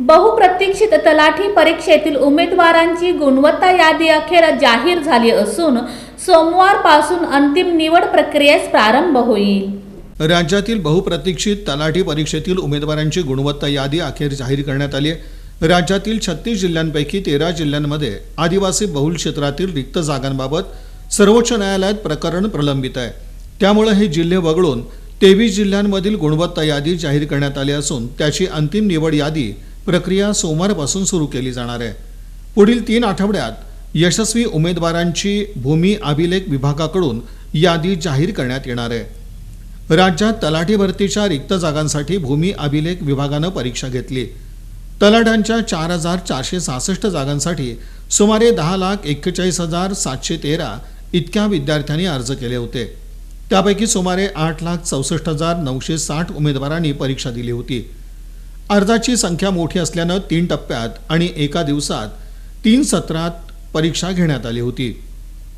बहुप्रतीक्षित तलाठी परीक्षेतील उमेदवारांची गुणवत्ता यादी अखेर जाहीर झाली असून सोमवारपासून अंतिम निवड प्रक्रियेस प्रारंभ होईल. राज्यातील बहुप्रतीक्षित तलाठी परीक्षेतील उमेदवारांची गुणवत्ता यादी अखेर जाहीर करण्यात आली आहे. राज्यातील छत्तीस जिल्ह्यांपैकी तेरा जिल्ह्यांमध्ये आदिवासी बहुल क्षेत्रातील रिक्त जागांबाबत सर्वोच्च न्यायालयात प्रकरण प्रलंबित आहे. त्यामुळे हे जिल्हे वगळून तेवीस जिल्ह्यांमधील गुणवत्ता यादी जाहीर करण्यात आली असून त्याची अंतिम निवड यादी प्रक्रिया सोमवारपासून सुरू केली जाणार आहे. पुढील तीन आठवड्यात यशस्वी उमेदवारांची भूमी अभिलेख विभागाकडून यादी जाहीर करण्यात येणार आहे. राज्यात तलाठी भरतीच्या रिक्त जागांसाठी भूमी अभिलेख विभागानं परीक्षा घेतली. तलाठ्यांच्या चार हजार चारशे सहासष्ट जागांसाठी सुमारे दहा लाख एक्केचाळीस हजार सातशे तेरा इतक्या विद्यार्थ्यांनी अर्ज केले होते. त्यापैकी सुमारे आठ लाख चौसष्ट हजार नऊशे साठ उमेदवारांनी परीक्षा दिली होती. अर्जाची संख्या मोठी असल्यानं तीन टप्प्यात आणि एका दिवसात तीन सत्रात परीक्षा घेण्यात आली होती.